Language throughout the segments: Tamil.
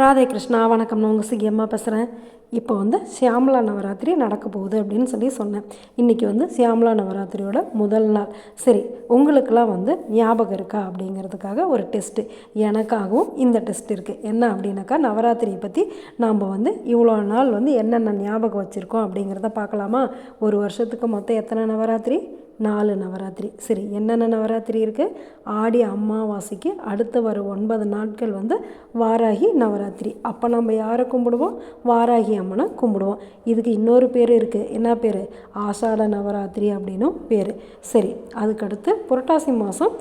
ராதே கிருஷ்ணா வணக்கம். நான் உங்கள் சிகியம்மா பேசுகிறேன் இப்போ வந்து சியாமலா நவராத்திரி நடக்க போகுது அப்படின்னு சொல்லி சொன்னேன். இன்றைக்கி வந்து சியாமலா நவராத்திரியோட முதல் நாள். சரி உங்களுக்கெல்லாம் வந்து ஞாபகம் இருக்கா அப்படிங்கிறதுக்காக ஒரு டெஸ்ட்டு எனக்காகவும் இந்த டெஸ்ட் இருக்குது என்ன அப்படின்னாக்கா நவராத்திரியை பற்றி நாம் வந்து இவ்வளோ நாள் வந்து என்னென்ன ஞாபகம் வச்சுருக்கோம் அப்படிங்கிறத பார்க்கலாமா? ஒரு வருஷத்துக்கு மொத்தம் எத்தனை நவராத்திரி? நாலு நவராத்திரி. சரி என்னென்ன நவராத்திரி இருக்குது ஆடி அமாவாசைக்கு அடுத்து வர ஒன்பது நாட்கள் வந்து வாராகி நவராத்திரி. அப்போ நம்ம யாரை கும்பிடுவோம்? வாராகி அம்மனை கும்பிடுவோம். இதுக்கு இன்னொரு பேர் இருக்குது என்ன பேர்? ஆஷாட நவராத்திரி அப்படின்னும் பேர். சரி அதுக்கடுத்து புரட்டாசி மாதம்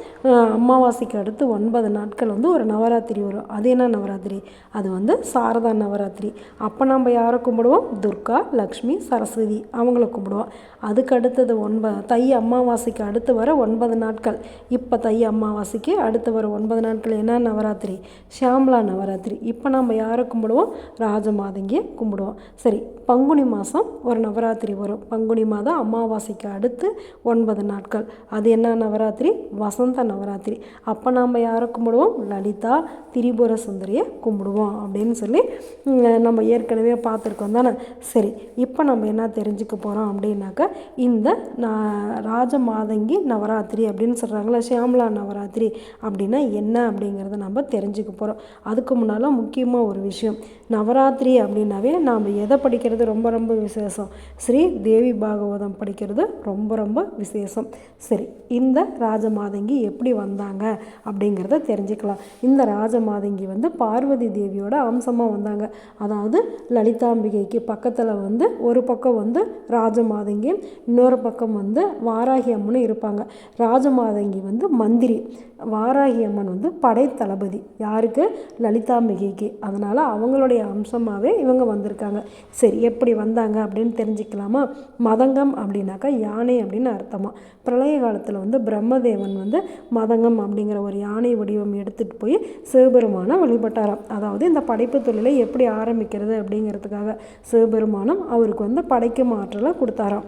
அமாவாசைக்கு அடுத்து ஒன்பது நாட்கள் வந்து ஒரு நவராத்திரி வரும். அது என்ன நவராத்திரி? அது வந்து சாரதா நவராத்திரி. அப்போ நம்ம யாரை கும்பிடுவோம்? துர்கா லக்ஷ்மி சரஸ்வதி அவங்கள கும்பிடுவோம். அதுக்கு அடுத்தது ஒன்பது தை அம்மா அமாவாசைக்கு அடுத்து வர ஒன்பது நாட்கள். இப்போ தை அமாவாசைக்கு அடுத்து வர ஒன்பது நாட்கள். என்ன நவராத்திரி? ஷியாம்லா நவராத்திரி. இப்போ நம்ம யாரை கும்பிடுவோம்? ராஜமாதங்கியை கும்பிடுவோம். சரி பங்குனி மாதம் ஒரு நவராத்திரி வரும். பங்குனி மாதம் அமாவாசைக்கு அடுத்து ஒன்பது நாட்கள். அது என்ன நவராத்திரி? வசந்த நவராத்திரி. அப்போ நாம் யாரை கும்பிடுவோம்? லலிதா திரிபுர சுந்தரியை கும்பிடுவோம் அப்படின்னு சொல்லி நம்ம ஏற்கனவே பார்த்துருக்கோம் தானே? சரி இப்போ நம்ம என்ன தெரிஞ்சுக்க போகிறோம் அப்படின்னாக்கா இந்த ராஜ மாதங்கி நவராத்திரி அப்படின்னு சொல்கிறாங்களா ஷியாமலா நவராத்திரி அப்படின்னா என்ன அப்படிங்கிறத நம்ம தெரிஞ்சுக்க போகிறோம் அதுக்கு முன்னால் முக்கியமாக ஒரு விஷயம் நவராத்திரி அப்படின்னாவே நாம் எதை படிக்கிறது ரொம்ப ரொம்ப விசேஷம்? ஸ்ரீ தேவி பாகவதம் படிக்கிறது ரொம்ப ரொம்ப விசேஷம். சரி இந்த ராஜமாதங்கி எப்படி வந்தாங்க அப்படிங்கிறத தெரிஞ்சுக்கலாம். இந்த ராஜமாதங்கி வந்து பார்வதி தேவியோட அம்சமாக வந்தாங்க. அதாவது லலிதாம்பிகைக்கு பக்கத்தில் வந்து ஒரு பக்கம் வந்து ராஜமாதங்கி இன்னொரு பக்கம் வந்து வா வாராகி அம்மனும் இருப்பாங்க. ராஜமாதங்கி வந்து மந்திரி. வாராகி அம்மன் வந்து படைத்தளபதி. யாருக்கு? லலிதாம்பிகைக்கு அதனால் அவங்களுடைய அம்சமாகவே இவங்க வந்திருக்காங்க. சரி எப்படி வந்தாங்க அப்படின்னு தெரிஞ்சுக்கலாமா? மதங்கம் அப்படின்னாக்கா யானை அப்படின்னு அர்த்தமாக பிரளய காலத்தில் வந்து பிரம்மதேவன் வந்து மதங்கம் அப்படிங்கிற ஒரு யானை வடிவம் எடுத்துகிட்டு போய் சிவபெருமானை வழிபட்டாராம். அதாவது இந்த படைப்பு தொழிலை எப்படி ஆரம்பிக்கிறது அப்படிங்கிறதுக்காக சிவபெருமானம் அவருக்கு வந்து படைக்கும் ஆற்றலை கொடுத்தாராம்.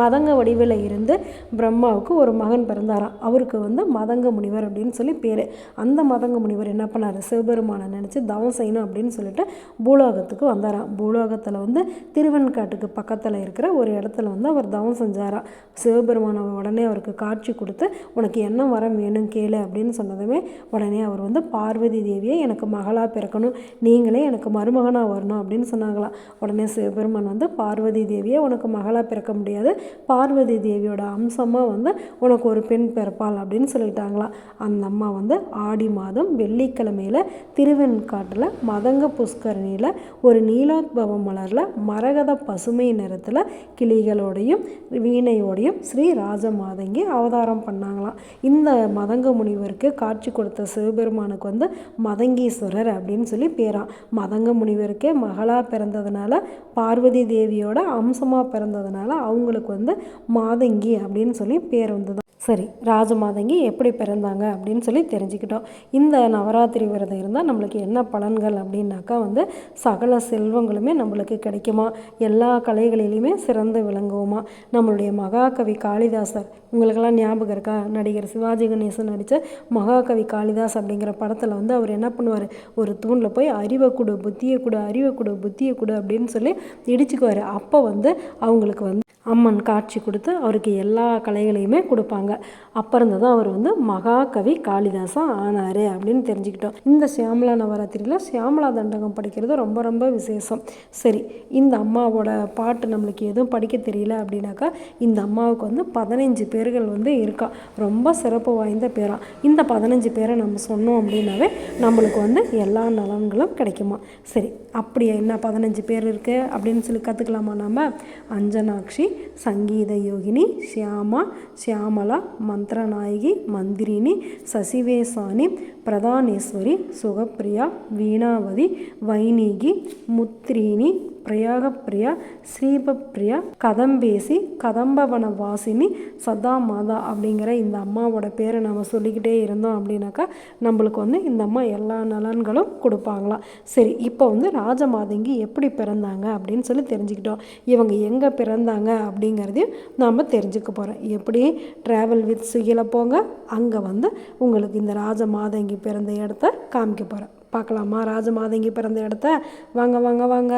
மதங்க வடிவில் இருந்து பிரம்மாவுக்கு ஒரு மகன் பிறந்தாராம். அவருக்கு வந்து மதங்க முனிவர் அப்படின்னு சொல்லி பேர். அந்த மதங்க முனிவர் என்ன பண்ணார்? சிவபெருமானை நினச்சி தவம் செய்யணும் அப்படின்னு சொல்லிட்டு பூலோகத்துக்கு வந்தாராம். பூலோகத்தில் வந்து திருவெண்காட்டுக்கு பக்கத்தில் இருக்கிற ஒரு இடத்துல வந்து அவர் தவம் செஞ்சாராம். சிவபெருமானை உடனே அவருக்கு காட்சி கொடுத்து உனக்கு என்ன வரம் வேணும் கேளு அப்படின்னு சொன்னதுமே உடனே அவர் வந்து பார்வதி தேவியை எனக்கு மகளாக பிறக்கணும். நீங்களே எனக்கு மருமகனாக வரணும் அப்படின்னு சொன்னாங்களாம். உடனே சிவபெருமான் வந்து பார்வதி தேவியை உனக்கு மகளாக பிறக்க முடியாது. பார்வதி தேவியோட அம்சமாக வந்து உனக்கு ஒரு பெண் பிறப்பாள் அப்படின்னு சொல்லிட்டாங்களாம் அந்த அம்மா வந்து ஆடி மாதம் வெள்ளிக்கிழமையில் திருவெண்காட்டில் மதங்க புஷ்கரணியில் ஒரு நீலோத்பவ மலரில் மரகத பசுமை நிறத்தில் கிளிகளோடையும் வீணையோடையும் ஸ்ரீ ராஜமாதங்கி அவதாரம் பண்ணாங்களாம். இந்த மதங்க முனிவருக்கு காட்சி கொடுத்த சிவபெருமானுக்கு வந்து மதங்கீஸ்வரர் அப்படின்னு சொல்லி பேரான் மதங்க முனிவருக்கே மகளாக பிறந்ததுனால பார்வதி தேவியோட அம்சமாக பிறந்ததுனால அவங்களுக்கு வந்து மாதங்கி அப்படின்னு சொல்லி பேர் வந்து சரி ராஜமாதங்கி எப்படி பிறந்தாங்க அப்படின்னு சொல்லி தெரிஞ்சுக்கிட்டோம். இந்த நவராத்திரி விரதம் இருந்தால் நம்மளுக்கு என்ன பலன்கள் அப்படின்னாக்கா வந்து சகல செல்வங்களுமே நம்மளுக்கு கிடைக்குமா? எல்லா கலைகளிலையுமே சிறந்து விளங்குவோமா? நம்மளுடைய மகாகவி காளிதாசர் உங்களுக்கெல்லாம் ஞாபகம் இருக்கா? நடிகர் சிவாஜி கணேசன் நடித்த மகாகவி காளிதாஸ் அப்படிங்கிற படத்தில் வந்து அவர் என்ன பண்ணுவார்? ஒரு தூணில் போய் அறிவை கொடு புத்தியை கொடு அறிவை கொடு புத்தியை கொடு அப்படின்னு சொல்லி இடிச்சுக்குவார். அப்போ வந்து அவங்களுக்கு வந்து அம்மன் காட்சி கொடுத்து அவருக்கு எல்லா கலைகளையுமே கொடுப்பாங்க. அப்போ தான் அவர் வந்து மகாகவி காளிதாசன் ஆனார் அப்படின்னு தெரிஞ்சுக்கிட்டோம். இந்த சியாமலா நவராத்திரியில் சியாமலா தண்டகம் படிக்கிறது ரொம்ப ரொம்ப விசேஷம். சரி இந்த அம்மாவோட பாட்டு நம்மளுக்கு எதுவும் படிக்க தெரியல அப்படின்னாக்கா இந்த அம்மாவுக்கு வந்து பதினைஞ்சு பேர்கள் வந்து இருக்கா. ரொம்ப சிறப்பு வாய்ந்த பேராக இந்த பதினஞ்சு பேரை நம்ம சொன்னோம் அப்படின்னாவே நம்மளுக்கு வந்து எல்லா நலன்களும் கிடைக்குமா? சரி அப்படி என்ன பதினஞ்சு பேர் இருக்குது அப்படின்னு சொல்லி கற்றுக்கலாமா நம்ம அஞ்சனாட்சி சங்கீத யோகினி ஷியாமா ஷியாமலா மந்திரநாயகி மந்திரினி சசிவேசானி பிரதானேஸ்வரி சுகப்பிரியா வீணாவதி வைனிகி முத்ரீனி பிரயாகப்பிரியா ஸ்ரீபப்பிரியா கதம்பேசி கதம்பவன வாசினி சதா மாதா அப்படிங்கிற இந்த அம்மாவோட பேரை நம்ம சொல்லிக்கிட்டே இருந்தோம் அப்படின்னாக்கா நம்மளுக்கு வந்து இந்த அம்மா எல்லா நலன்களும் கொடுப்பாங்களாம் சரி இப்போ வந்து ராஜமாதங்கி எப்படி பிறந்தாங்க அப்படின்னு சொல்லி தெரிஞ்சுக்கிட்டோம். இவங்க எங்கே பிறந்தாங்க அப்படிங்கிறதையும் நாம் தெரிஞ்சுக்க போகிறோம் எப்படி ட்ராவல் வித் சுகில போங்க அங்கே வந்து உங்களுக்கு இந்த ராஜமாதங்கி பிறந்த இடத்த காமிக்க போகிறேன் பார்க்கலாமா? ராஜமாதங்கி பிறந்த இடத்த? வாங்க வாங்க வாங்க.